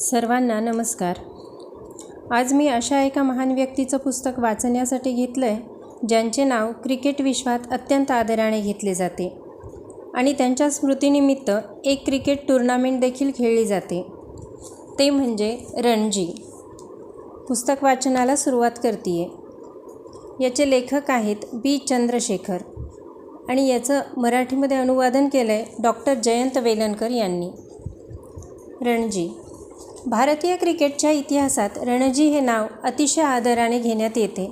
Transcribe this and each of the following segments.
सर्वांना नमस्कार. आज मी अशा एका महान व्यक्तीचं पुस्तक वाचण्यासाठी घेतलं आहे ज्यांचे नाव क्रिकेट विश्वात अत्यंत आदराने घेतले जाते आणि त्यांच्या स्मृतीनिमित्त एक क्रिकेट टुर्नामेंट देखील खेळली जाते. ते म्हणजे रणजी. पुस्तक वाचनाला सुरुवात करते आहे याचे लेखक आहेत बी. चंद्रशेखर आणि याचं मराठीमध्ये अनुवादन केलं आहे डॉक्टर जयंत वेलणकर यांनी. रणजी. भारतीय क्रिकेटच्या इतिहासात रणजी हे नाव अतिशय आदराने घेण्यात येते.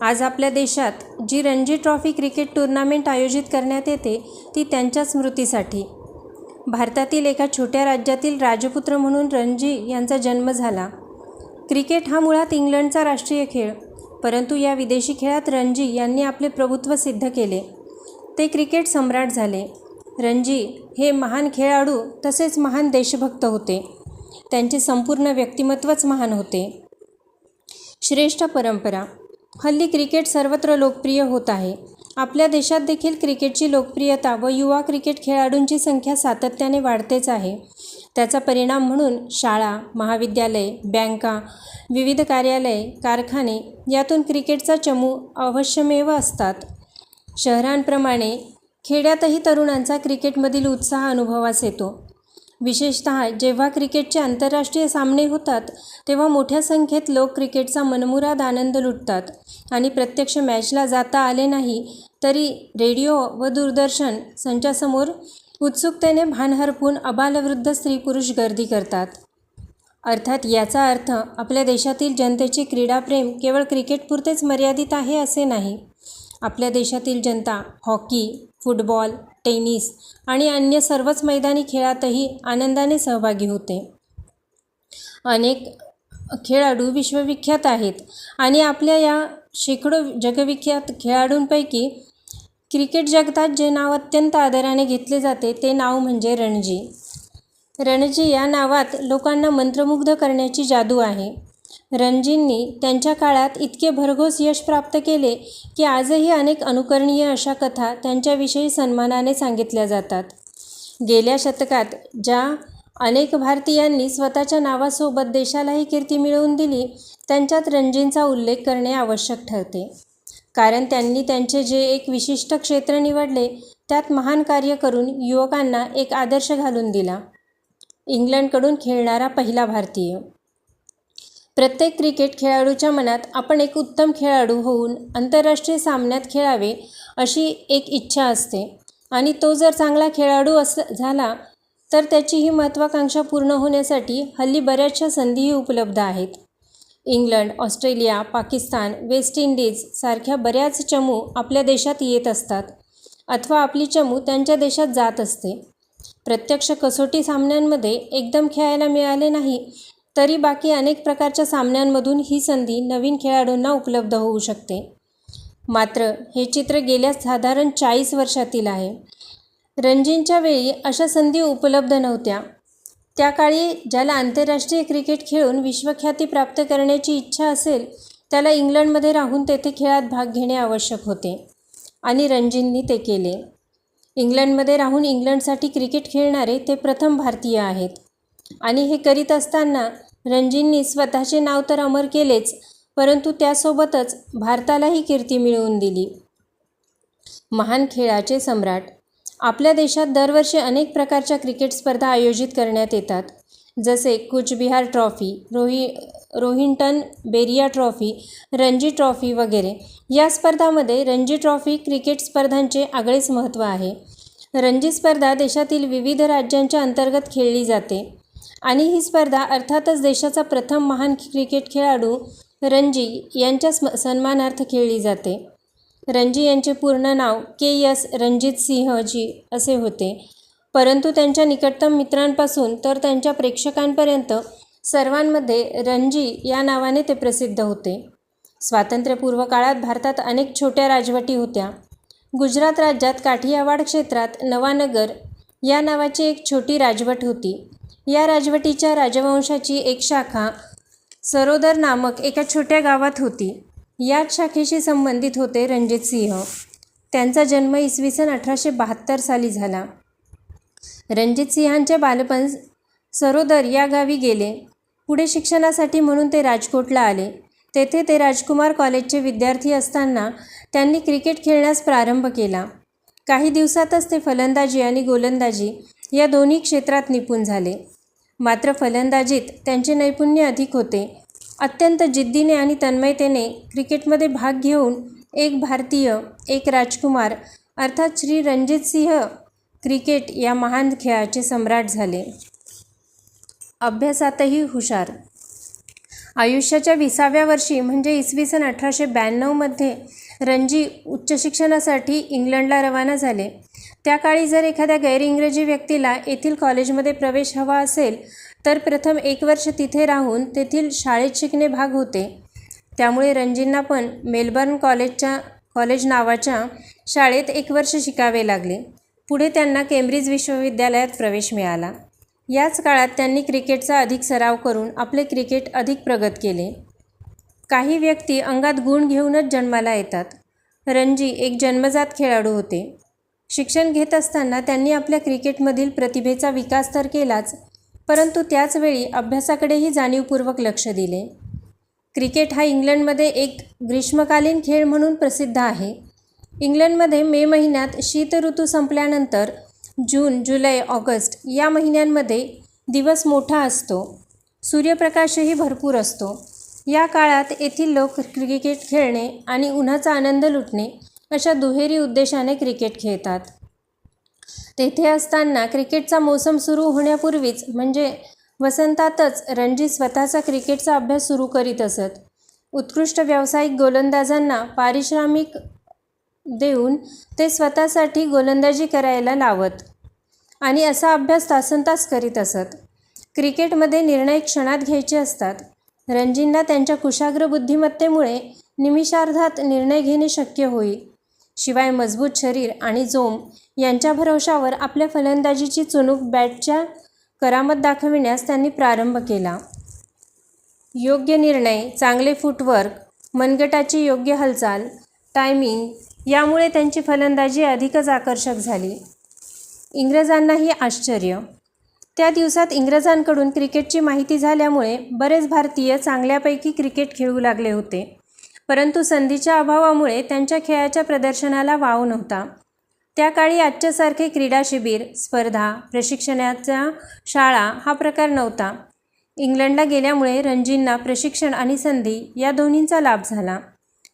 आज आपल्या देशात जी रणजी ट्रॉफी क्रिकेट टुर्नामेंट आयोजित करण्यात येते ती त्यांच्या स्मृतीसाठी. भारतातील एका छोट्या राज्यातील राजपुत्र म्हणून रणजी यांचा जन्म झाला. क्रिकेट हा मुळात इंग्लंडचा राष्ट्रीय खेळ परंतु या विदेशी खेळात रणजी यांनी आपले प्रभुत्व सिद्ध केले. ते क्रिकेट सम्राट झाले. रणजी हे महान खेळाडू तसेच महान देशभक्त होते. त्यांचे संपूर्ण व्यक्तिमत्वच महान होते. श्रेष्ठ परंपरा. हल्ली क्रिकेट सर्वत्र लोकप्रिय होत आहे. आपल्या देशात देखील क्रिकेटची लोकप्रियता व युवा क्रिकेट खेळाडूंची संख्या सातत्याने वाढतेच आहे. त्याचा परिणाम म्हणून शाळा महाविद्यालय बँका विविध कार्यालये कारखाने यातून क्रिकेटचा चमू अवश्यमेव असतात. शहरांप्रमाणे खेड्यातही तरुणांचा क्रिकेटमधील उत्साह अनुभवास येतो. विशेषत जेव्हा क्रिकेटचे आंतरराष्ट्रीय सामने होतात तेव्हा मोठ्या संख्येत लोक क्रिकेटचा मनमुराद आनंद लुटतात. आणि प्रत्यक्ष मॅचला जाता आले नाही तरी रेडिओ व दूरदर्शन संचासमोर उत्सुकतेने भान हरपून अबालवृद्ध स्त्री पुरुष गर्दी करतात. अर्थात याचा अर्थ आपल्या देशातील जनतेचे क्रीडाप्रेम केवळ क्रिकेटपुरतेच मर्यादित आहे असे नाही. आपल्या देशातील जनता हॉकी फुटबॉल टेनिस आणि अन्य सर्वच मैदानी खेळातही आनंदाने सहभागी होते. अनेक खेळाडू विश्वविख्यात आहेत आणि आपल्या या शेकडो जगविख्यात खेळाडूंपैकी क्रिकेट जगतात जे नाव अत्यंत आदराने घेतले जाते ते नाव म्हणजे रणजी. रणजी या नावात लोकांना मंत्रमुग्ध करण्याची जादू आहे. रणजींनी त्यांच्या काळात इतके भरघोस यश प्राप्त केले की आजही अनेक अनुकरणीय अशा कथा त्यांच्याविषयी सन्मानाने सांगितल्या जातात. गेल्या शतकात ज्या अनेक भारतीयांनी स्वतःच्या नावासोबत देशालाही कीर्ती मिळवून दिली त्यांच्यात रणजींचा उल्लेख करणे आवश्यक ठरते. कारण त्यांनी त्यांचे जे एक विशिष्ट क्षेत्र निवडले त्यात महान कार्य करून युवकांना एक आदर्श घालून दिला. इंग्लंडकडून खेळणारा पहिला भारतीय. प्रत्येक क्रिकेट खेळाडूच्या मनात आपण एक उत्तम खेळाडू होऊन आंतरराष्ट्रीय सामन्यात खेळावे अशी एक इच्छा असते. आणि तो जर चांगला खेळाडू अस झाला तर त्याची ही महत्त्वाकांक्षा पूर्ण होण्यासाठी हल्ली बऱ्याचशा संधीही उपलब्ध आहेत. England Australia Pakistan West Indies सारख्या बऱ्याच चमू आपल्या देशात येत असतात अथवा आपली चमू त्यांच्या देशात जात असते. प्रत्यक्ष कसोटी सामन्यांमध्ये एकदम खेळायला मिळाले नाही तरी बाकी अनेक प्रकारच्या सामन्यांमधून ही संधी नवीन खेळाडूंना उपलब्ध होऊ शकते. मात्र हे चित्र गेल्या साधारण चाळीस वर्षातील आहे. रणजींच्या वेळी अशा संधी उपलब्ध नव्हत्या. त्या काळी ज्याला आंतरराष्ट्रीय क्रिकेट खेळून विश्वख्याती प्राप्त करण्याची इच्छा असेल त्याला इंग्लंडमध्ये राहून तेथे खेळात भाग घेणे आवश्यक होते आणि रणजींनी ते केले. इंग्लंडमध्ये राहून इंग्लंडसाठी क्रिकेट खेळणारे ते प्रथम भारतीय आहेत. आणि हे करीत असताना रणजींनी स्वतःचे नाव तर अमर केलेच परंतु त्यासोबतच भारतालाही कीर्ती मिळवून दिली. महान खेळाचे सम्राट. आपल्या देशात दरवर्षी अनेक प्रकारच्या क्रिकेट स्पर्धा आयोजित करण्यात येतात. जसे कुचबिहार ट्रॉफी रोहि रोहिंटन बेरिया ट्रॉफी रणजी ट्रॉफी वगैरे. या स्पर्धामध्ये रणजी ट्रॉफी क्रिकेट स्पर्धांचे आगळेच महत्त्व आहे. रणजी स्पर्धा देशातील विविध राज्यांच्या अंतर्गत खेळली जाते. आणि ही स्पर्धा अर्थातच देशाचा प्रथम महान क्रिकेट खेळाडू रणजी यांच्या स्म सन्मानार्थ खेळली जाते. रणजी यांचे पूर्ण नाव के एस रणजित सिंहजी असे होते. परंतु त्यांच्या निकटतम मित्रांपासून तर त्यांच्या प्रेक्षकांपर्यंत सर्वांमध्ये रणजी या नावाने ते प्रसिद्ध होते. स्वातंत्र्यपूर्व काळात भारतात अनेक छोट्या राजवटी होत्या. गुजरात राज्यात काठियावाड क्षेत्रात नवानगर या नावाची एक छोटी राजवट होती. या राजवटीच्या राजवंशाची एक शाखा सरोदर नामक एका छोट्या गावात होती. याच शाखेशी संबंधित होते रणजित सिंह. त्यांचा जन्म इसवी सन अठराशे बहात्तर साली झाला. रणजित सिंहांचे बालपण सरोदर या गावी गेले. पुढे शिक्षणासाठी म्हणून ते राजकोटला आले. तेथे ते राजकुमार कॉलेजचे विद्यार्थी असताना त्यांनी क्रिकेट खेळण्यास प्रारंभ केला. काही दिवसातच ते फलंदाजी आणि गोलंदाजी या दोन्ही क्षेत्रात निपुण झाले. मात्र फलंदाजीत त्यांचे नैपुण्य अधिक होते. अत्यंत जिद्दीने आणि तन्मयतेने क्रिकेटमध्ये भाग घेऊन एक भारतीय एक राजकुमार अर्थात श्री रणजित सिंह क्रिकेट या महान खेळाचे सम्राट झाले. अभ्यासातही हुशार. आयुष्याच्या विसाव्या वर्षी म्हणजे इसवी सन अठराशे ब्याण्णवमध्ये रणजी उच्च शिक्षणासाठी इंग्लंडला रवाना झाले. त्या काळी जर एखाद्या गैरइंग्रजी व्यक्तीला येथील कॉलेजमध्ये प्रवेश हवा असेल तर प्रथम एक वर्ष तिथे राहून तेथील शाळेत शिकणे भाग होते. त्यामुळे रणजींना पण मेलबर्न कॉलेजच्या कॉलेज नावाच्या शाळेत एक वर्ष शिकावे लागले. पुढे त्यांना केम्ब्रिज विश्वविद्यालयात प्रवेश मिळाला. याच काळात त्यांनी क्रिकेटचा अधिक सराव करून आपले क्रिकेट अधिक प्रगत केले. काही व्यक्ती अंगात गुण घेऊनच जन्माला येतात. रणजी एक जन्मजात खेळाडू होते. शिक्षण घेत असताना त्यांनी आपल्या क्रिकेटमधील प्रतिभेचा विकास तर केलाच परंतु त्याचवेळी अभ्यासाकडेही जाणीवपूर्वक लक्ष दिले. क्रिकेट हा इंग्लंडमध्ये एक ग्रीष्मकालीन खेळ म्हणून प्रसिद्ध आहे. इंग्लंडमध्ये मे महिन्यात शीत ऋतू संपल्यानंतर जून जुलै ऑगस्ट या महिन्यांमध्ये दिवस मोठा असतो. सूर्यप्रकाशही भरपूर असतो. या काळात येथील लोक क्रिकेट खेळणे आणि उन्हाचा आनंद लुटणे अशा दुहेरी उद्देशाने क्रिकेट खेळतात. तेथे असताना क्रिकेटचा मोसम सुरू होण्यापूर्वीच म्हणजे वसंतातच रणजी स्वतःचा क्रिकेटचा अभ्यास सुरू करीत असत. उत्कृष्ट व्यावसायिक गोलंदाजांना पारिश्रमिक देऊन ते स्वतःसाठी गोलंदाजी करायला लावत आणि असा अभ्यास तासनतास करीत असत. क्रिकेटमध्ये निर्णय क्षणात घ्यायचे असतात. रणजींना त्यांच्या कुशाग्र बुद्धिमत्तेमुळे निमिषार्धात निर्णय घेणे शक्य होईल शिवाय मजबूत शरीर आणि जोम यांच्या भरवशावर आपल्या फलंदाजीची चुणूक बॅटच्या करामत दाखविण्यास त्यांनी प्रारंभ केला. योग्य निर्णय चांगले फुटवर्क मनगटाची योग्य हालचाल टायमिंग यामुळे त्यांची फलंदाजी अधिकच आकर्षक झाली. इंग्रजांनाही आश्चर्य. त्या दिवसात इंग्रजांकडून क्रिकेटची माहिती झाल्यामुळे बरेच भारतीय चांगल्यापैकी क्रिकेट खेळू लागले होते. परंतु संधीच्या अभावामुळे त्यांच्या खेळाच्या प्रदर्शनाला वाव नव्हता. त्या काळी आजच्यासारखे क्रीडा शिबिर स्पर्धा प्रशिक्षणाच्या शाळा हा प्रकार नव्हता. इंग्लंडला गेल्यामुळे रणजींना प्रशिक्षण आणि संधी या दोन्हींचा लाभ झाला.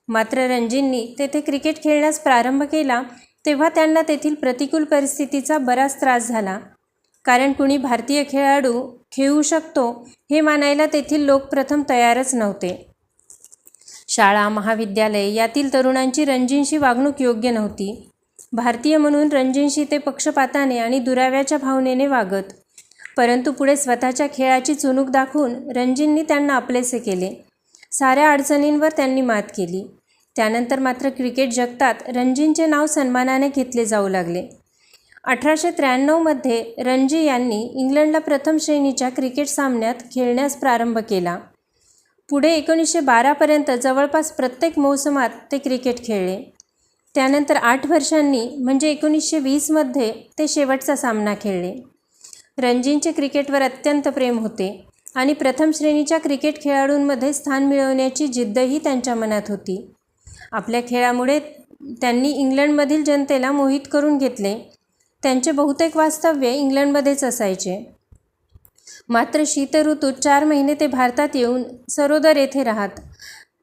मात्र रणजींनी तेथे क्रिकेट खेळण्यास प्रारंभ केला तेव्हा त्यांना तेथील प्रतिकूल परिस्थितीचा बराच त्रास झाला. कारण कुणी भारतीय खेळाडू खेळू शकतो हे मानायला तेथील लोक प्रथम तयारच नव्हते. शाळा महाविद्यालय यातील तरुणांची रणजींशी वागणूक योग्य नव्हती. भारतीय म्हणून रणजींशी ते पक्षपाताने आणि दुराव्याच्या भावनेने वागत. परंतु पुढे स्वतःच्या खेळाची चुणूक दाखवून रणजींनी त्यांना आपलेसे केले. साऱ्या अडचणींवर त्यांनी मात केली. त्यानंतर मात्र क्रिकेट जगतात रणजींचे नाव सन्मानाने घेतले जाऊ लागले. अठराशे त्र्याण्णवमध्ये रणजी यांनी इंग्लंडला प्रथम श्रेणीच्या क्रिकेट सामन्यात खेळण्यास प्रारंभ केला. पुढे एकोणीसशे बारापर्यंत जवळपास प्रत्येक मोसमात ते क्रिकेट खेळले. त्यानंतर आठ वर्षांनी म्हणजे एकोणीसशे वीसमध्ये ते शेवटचा सामना खेळले. रणजींचे क्रिकेटवर अत्यंत प्रेम होते आणि प्रथम श्रेणीच्या क्रिकेट खेळाडूंमध्ये स्थान मिळवण्याची जिद्दही त्यांच्या मनात होती. आपल्या खेळामुळे त्यांनी इंग्लंडमधील जनतेला मोहित करून घेतले. त्यांचे बहुतेक वास्तव्य इंग्लंडमध्येच असायचे. मात्र शीत ऋतूत चार महिने ते भारतात येऊन सरोदर येथे राहत.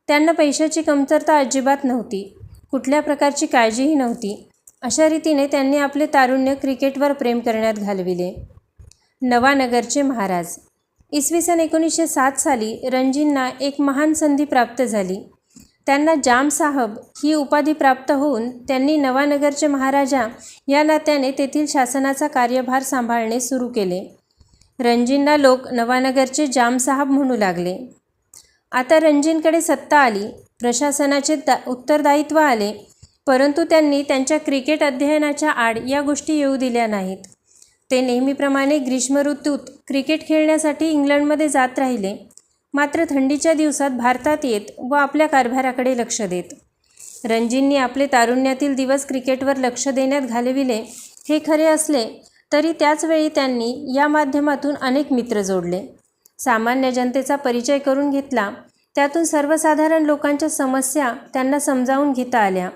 त्यांना पैशाची कमतरता अजिबात नव्हती. कुठल्या प्रकारची काळजीही नव्हती. अशा रीतीने त्यांनी आपले तारुण्य क्रिकेटवर प्रेम करण्यात घालविले. नवानगरचे महाराज. इसवी सन एकोणीसशे सात साली रणजींना एक महान संधी प्राप्त झाली. त्यांना जाम साहब ही उपाधी प्राप्त होऊन त्यांनी नवानगरचे महाराजा या नात्याने तेथील शासनाचा कार्यभार सांभाळणे सुरू केले. रणजींना लोक नवानगरचे जामसाहेब म्हणू लागले. आता रणजींकडे सत्ता आली. प्रशासनाचे दा उत्तरदायित्व आले. परंतु त्यांनी त्यांच्या क्रिकेट अध्ययनाच्या आड या गोष्टी येऊ दिल्या नाहीत. ते नेहमीप्रमाणे ग्रीष्म ऋतूत क्रिकेट खेळण्यासाठी इंग्लंडमध्ये जात राहिले. मात्र थंडीच्या दिवसात भारतात येत व आपल्या कारभाराकडे लक्ष देत. रणजींनी आपले तारुण्यातील दिवस क्रिकेटवर लक्ष देण्यात घालविले हे खरे असले तरी त्याचवेळी त्यांनी या माध्यमातून अनेक मित्र जोडले. सामान्य जनतेचा परिचय करून घेतला त्यातून सर्वसाधारण लोकांच्या समस्या त्यांना समजावून घेता आल्या.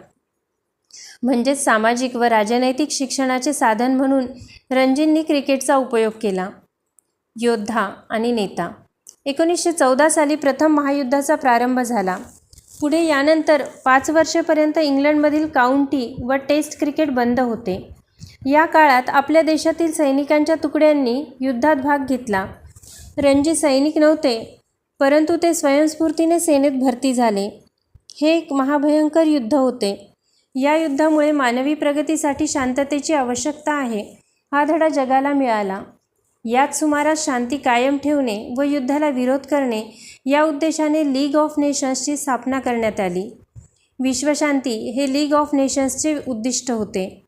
म्हणजेच सामाजिक व राजनैतिक शिक्षणाचे साधन म्हणून रणजींनी क्रिकेटचा उपयोग केला. योद्धा आणि नेता. एकोणीसशे चौदा साली प्रथम महायुद्धाचा प्रारंभ झाला. पुढे यानंतर पाच वर्षेपर्यंत इंग्लंडमधील काउंटी व टेस्ट क्रिकेट बंद होते. या काळात आपल्या देशातील सैनिकांच्या तुकड्यांनी युद्धात भाग घेतला. रणजी सैनिक नव्हते परंतु ते स्वयंस्फूर्तीने सेनेत भरती झाले. हे एक महाभयंकर युद्ध होते. या युद्धामुळे मानवी प्रगतीसाठी शांततेची आवश्यकता आहे हा धडा जगाला मिळाला. याच सुमारास शांती कायम ठेवणे व युद्धाला विरोध करणे या उद्देशाने लीग ऑफ नेशन्सची स्थापना करण्यात आली. विश्वशांती हे लीग ऑफ नेशन्सचे उद्दिष्ट होते.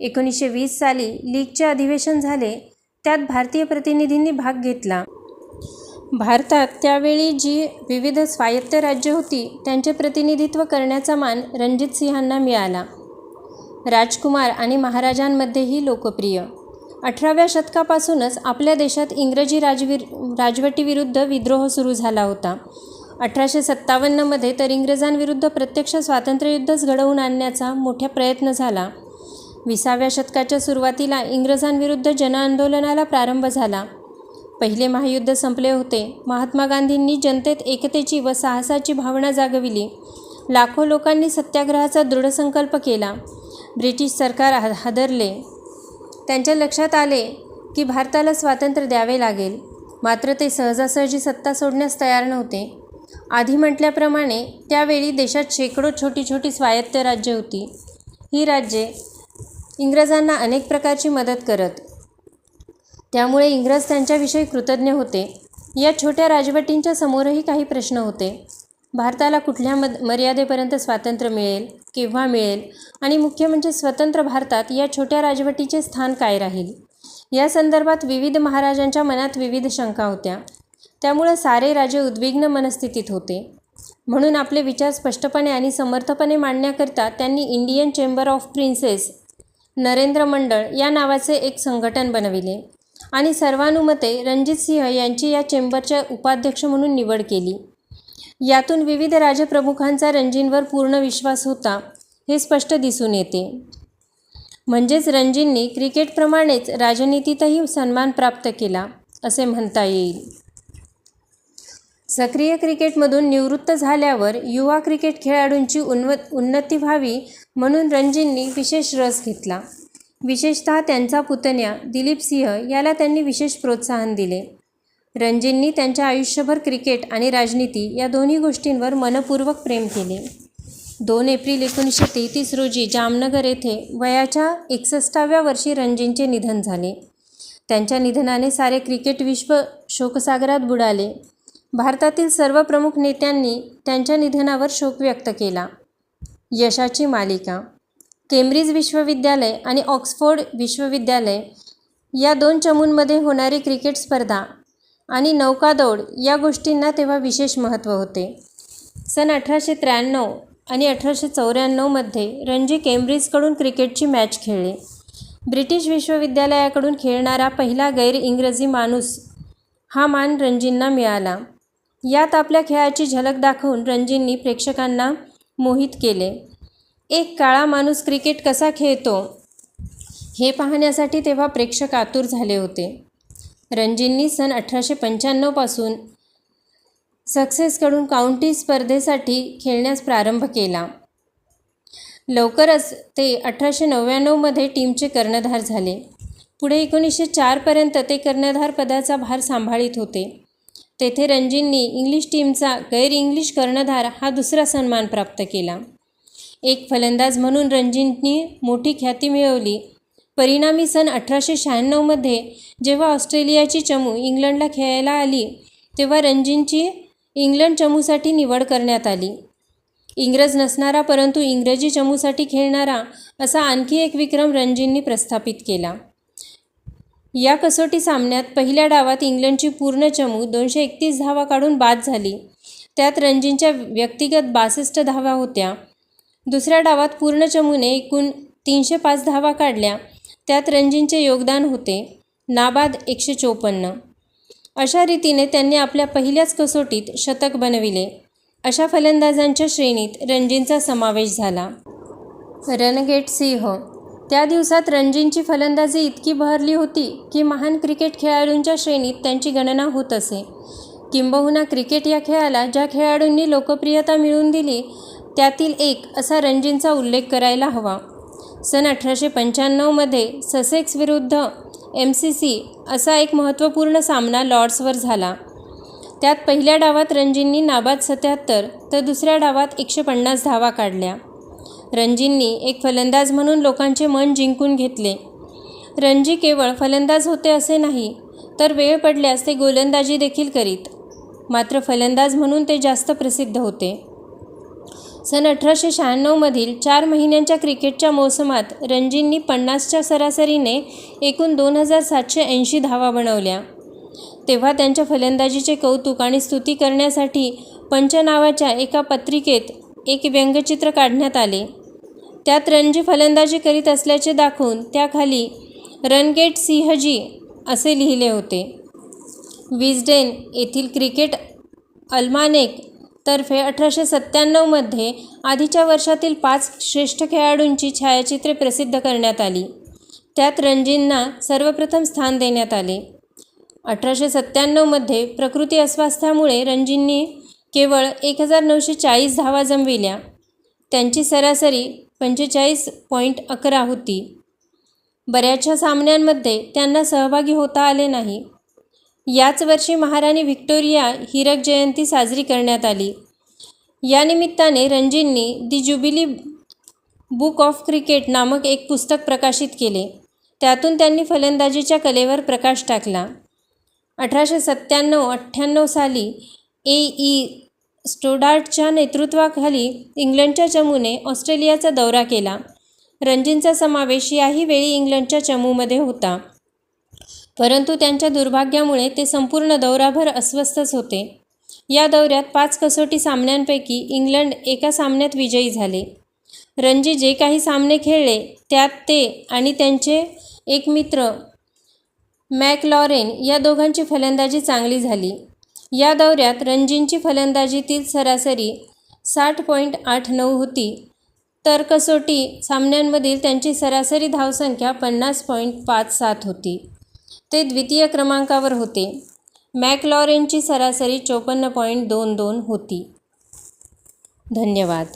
एकोणीसशे वीस साली लीगचे अधिवेशन झाले त्यात भारतीय प्रतिनिधींनी भाग घेतला. भारतात त्यावेळी जी विविध स्वायत्त राज्य होती त्यांचे प्रतिनिधित्व करण्याचा मान रणजित सिंहांना मिळाला. राजकुमार आणि महाराजांमध्येही लोकप्रिय. अठराव्या शतकापासूनच आपल्या देशात इंग्रजी राजवीर राजवटीविरुद्ध विद्रोह सुरू झाला होता. अठराशे सत्तावन्नमध्ये तर इंग्रजांविरुद्ध प्रत्यक्ष स्वातंत्र्ययुद्धच घडवून आणण्याचा मोठा प्रयत्न झाला. विसाव्या शतकाच्या सुरुवातीला इंग्रजांविरुद्ध जनआंदोलनाला प्रारंभ झाला. पहिले महायुद्ध संपले होते. महात्मा गांधींनी जनतेत एकतेची व साहसाची भावना जागविली. लाखो लोकांनी सत्याग्रहाचा दृढसंकल्प केला. ब्रिटिश सरकार हा हादरले. त्यांच्या लक्षात आले की भारताला स्वातंत्र्य द्यावे लागेल. मात्र ते सहजासहजी सत्ता सोडण्यास तयार नव्हते. आधी म्हटल्याप्रमाणे त्यावेळी देशात शेकडो छोटी छोटी स्वायत्त राज्य होती. ही राज्ये इंग्रजांना अनेक प्रकारची मदत करत. त्यामुळे इंग्रज त्यांच्याविषयी कृतज्ञ होते. या छोट्या राजवटींच्या समोरही काही प्रश्न होते. भारताला कुठल्या मद मर्यादेपर्यंत स्वातंत्र्य मिळेल केव्हा मिळेल आणि मुख्य म्हणजे स्वतंत्र भारतात या छोट्या राजवटीचे स्थान काय राहील? या संदर्भात विविध महाराजांच्या मनात विविध शंका होत्या. त्यामुळं सारे राजे उद्विग्न मनस्थितीत होते. म्हणून आपले विचार स्पष्टपणे आणि समर्थपणे मांडण्याकरिता त्यांनी Indian chamber of princes Narendra Mandal या नावाचे एक संघटन बनविले आणि सर्वानुमते रणजित सिंह यांची या चेंबरच्या उपाध्यक्ष म्हणून निवड केली. यातून विविध राजप्रमुखांचा रणजींवर पूर्ण विश्वास होता हे स्पष्ट दिसून येते. म्हणजेच रणजींनी क्रिकेटप्रमाणेच राजनीतीतही सन्मान प्राप्त केला असे म्हणता येईल. सक्रिय क्रिकेटमधून निवृत्त झाल्यावर युवा क्रिकेट खेळाडूंची उन्व उन्नती व्हावी म्हणून रणजींनी विशेष रस घेतला. विशेषतः त्यांचा पुतण्या दिलीप सिंह याला त्यांनी विशेष प्रोत्साहन दिले. रणजींनी त्यांच्या आयुष्यभर क्रिकेट आणि राजनीती या दोन्ही गोष्टींवर मनपूर्वक प्रेम केले. दोन एप्रिल एकोणीसशे तेहतीस रोजी जामनगर येथे वयाच्या एकसष्टाव्या वर्षी रणजींचे निधन झाले. त्यांच्या निधनाने सारे क्रिकेट विश्व शोकसागरात बुडाले. भारतातील सर्व प्रमुख नेत्यांनी त्यांच्या निधनावर शोक व्यक्त केला. यशाची मालिका केम्ब्रिज विश्वविद्यालय आणि ऑक्सफोर्ड विश्वविद्यालय या दोन चमूंमध्ये होणारी क्रिकेट स्पर्धा आणि नौकादौड या गोष्टींना तेव्हा विशेष महत्त्व होते. सन अठराशे त्र्याण्णव आणि अठराशे चौऱ्याण्णवमध्ये रणजी केम्ब्रिजकडून क्रिकेटची मॅच खेळले. ब्रिटिश विश्वविद्यालयाकडून खेळणारा पहिला गैर इंग्रजी माणूस हा मान रणजींना मिळाला. यात आपल्या खेळाची झलक दाखवून रणजींनी प्रेक्षकांना मोहित केले. एक काळा माणूस क्रिकेट कसा खेळतो? हे पाहण्यासाठी तेव्हा प्रेक्षक आतुर झाले होते. रणजींनी सन अठराशे पंच्याण्णवपासून सक्सेसकडून काउंटी स्पर्धेसाठी खेळण्यास प्रारंभ केला. लवकरच ते अठराशे नव्याण्णवमध्ये टीमचे कर्णधार झाले. पुढे एकोणीसशे चारपर्यंत ते कर्णधार पदाचा भार सांभाळीत होते. तेथे रणजींनी इंग्लिश टीमचा गैर इंग्लिश कर्णधार हा दुसरा सन्मान प्राप्त केला. एक फलंदाज म्हणून रणजींनी मोठी ख्याती मिळवली. परिणामी सन अठराशे शहाण्णवमध्ये जेव्हा ऑस्ट्रेलियाची चमू इंग्लंडला खेळायला आली तेव्हा रणजींची इंग्लंड चमूसाठी निवड करण्यात आली. इंग्रज नसणारा परंतु इंग्रजी चमूसाठी खेळणारा असा आणखी एक विक्रम रणजींनी प्रस्थापित केला. या कसोटी सामन्यात पहिल्या डावात इंग्लंडची पूर्ण चमू दोनशे एकतीस धावा काढून बाद झाली. त्यात रणजींच्या व्यक्तिगत बासष्ट धावा होत्या. दुसऱ्या डावात पूर्ण चमूने एकूण तीनशे पाच धावा काढल्या. त्यात रणजींचे योगदान होते. नाबाद एकशे चोपन्न. अशा रीतीने त्यांनी आपल्या पहिल्याच कसोटीत शतक बनविले. अशा फलंदाजांच्या श्रेणीत रणजींचा समावेश झाला. रनगेट सिंह त्या दिवसात रणजींची फलंदाजी इतकी बहरली होती की महान क्रिकेट खेळाडूंच्या श्रेणीत त्यांची गणना होत असे. किंबहुना क्रिकेट या खेळाला ज्या खेळाडूंनी लोकप्रियता मिळवून दिली त्यातील एक असा रणजींचा उल्लेख करायला हवा. सन अठराशे पंच्याण्णवमध्ये ससेक्स विरुद्ध एम सी सी असा एक महत्त्वपूर्ण सामना लॉर्ड्सवर झाला. त्यात पहिल्या डावात रणजींनी नाबाद सत्याहत्तर तर दुसऱ्या डावात एकशे पन्नास धावा काढल्या. रणजींनी एक फलंदाज म्हणून लोकांचे मन जिंकून घेतले. रणजी केवळ फलंदाज होते असे नाही तर वेळ पडल्यास ते गोलंदाजी देखील करीत. मात्र फलंदाज म्हणून ते जास्त प्रसिद्ध होते. सन अठराशे शहाण्णवमधील चार महिन्यांच्या क्रिकेटच्या मोसमात रणजींनी पन्नासच्या सरासरीने एकूण दोन हजार सातशे ऐंशी धावा बनवल्या. तेव्हा त्यांच्या फलंदाजीचे कौतुक आणि स्तुती करण्यासाठी पंच नावाच्या एका पत्रिकेत एक व्यंगचित्र काढण्यात आले. त्यात रणजी फलंदाजी करीत असल्याचे दाखवून त्याखाली रनगेट सिंहजी असे लिहिले होते. विजडेन येथील क्रिकेट अल्मानेक तर्फे अठराशे सत्त्याण्णवमध्ये आधीच्या वर्षातील पाच श्रेष्ठ खेळाडूंची छायाचित्रे प्रसिद्ध करण्यात आली. त्यात रणजींना सर्वप्रथम स्थान देण्यात आले. अठराशे सत्त्याण्णवमध्ये प्रकृती अस्वास्थ्यामुळे रणजींनी केवळ एक हजार नऊशे चाळीस धावा जमविल्या. त्यांची सरासरी पंचेचाळीस पॉईंट अकरा होती. बऱ्याचशा सामन्यांमध्ये त्यांना सहभागी होता आले नाही. याच वर्षी महाराणी व्हिक्टोरिया हीरक जयंती साजरी करण्यात आली. या निमित्ताने रणजींनी the jubilee book of cricket नामक एक पुस्तक प्रकाशित केले. त्यातून त्यांनी फलंदाजीच्या कलेवर प्रकाश टाकला. अठराशे सत्त्याण्णव अठ्ठ्याण्णव साली ए ई स्टोडार्टच्या नेतृत्वाखाली इंग्लंडच्या चमूने ऑस्ट्रेलियाचा दौरा केला. रणजींचा समावेश याही वेळी इंग्लंडच्या चमूमध्ये होता. परंतु त्यांच्या दुर्भाग्यामुळे ते संपूर्ण दौराभर अस्वस्थच होते. या दौऱ्यात पाच कसोटी सामन्यांपैकी इंग्लंड एका सामन्यात विजयी झाले. रणजी जे काही सामने खेळले त्यात ते आणि त्यांचे एक मित्र मॅकलॉरेन या दोघांची फलंदाजी चांगली झाली. या दौऱ्यात रणजींची फलंदाजीतील सरासरी साठ पॉईंट आठ नऊ होती. तर कसोटी सामन्यांमधील त्यांची सरासरी धावसंख्या पन्नास पॉईंट पाच सात होती. ते द्वितीय क्रमांकावर होते. मॅकलॉरेनची सरासरी चोपन्न पॉईंट दोन दोन होती. धन्यवाद.